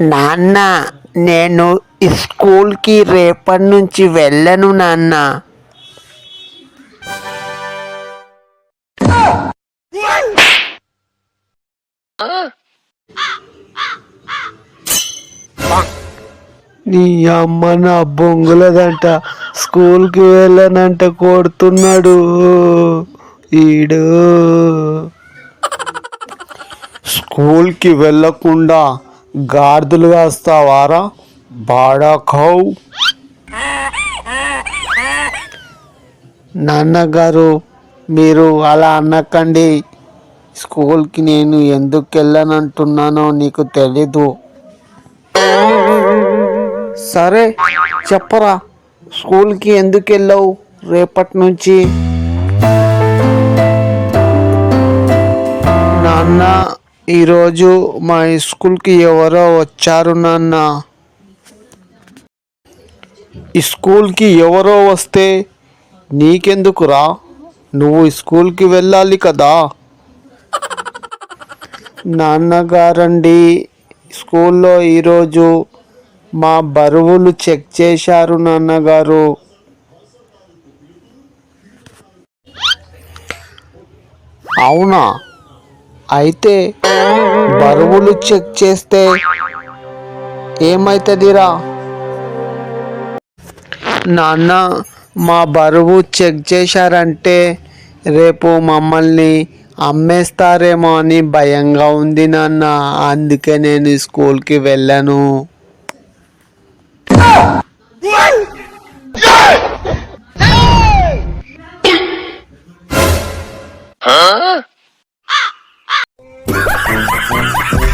నాన్న నేను స్కూల్కి రేపటి నుంచి వెళ్ళను నాన్న. నీ అమ్మ నా బొంగులదంట స్కూల్కి వెళ్ళనంట కొడుతున్నాడు. ఈడు. స్కూల్కి వెళ్ళకుండా గాడిదలు కాస్తావారా? బాడాకౌ నాన్నగారు మీరు అలా అనకండి. స్కూల్కి నేను ఎందుకు వెళ్ళనంటున్నానో నీకు తెలీదు. సరే చెప్పరా. స్కూల్కి ఎందుకు వెళ్ళావు రేపటి నుంచి నాన్న ఈరోజు మా స్కూల్కి ఎవరో వచ్చారు నాన్న. ఈ స్కూల్కి ఎవరో వస్తే నీకెందుకురా నువ్వు స్కూల్కి వెళ్ళాలి కదా. నాన్నగారండి స్కూల్లో ఈరోజు మా బరువులు చెక్ చేశారు నాన్నగారు. అవునా? అయితే బరువులు చెక్ చేస్తే ఏమవుతుందిరా నాన్న మా బరువు చెక్ చేశారంటే రేపు మమ్మల్ని అమ్మేస్తారేమో అని భయంగా ఉంది నాన్న. అందుకే నేను స్కూల్కి వెళ్ళాను. Ha ha ha!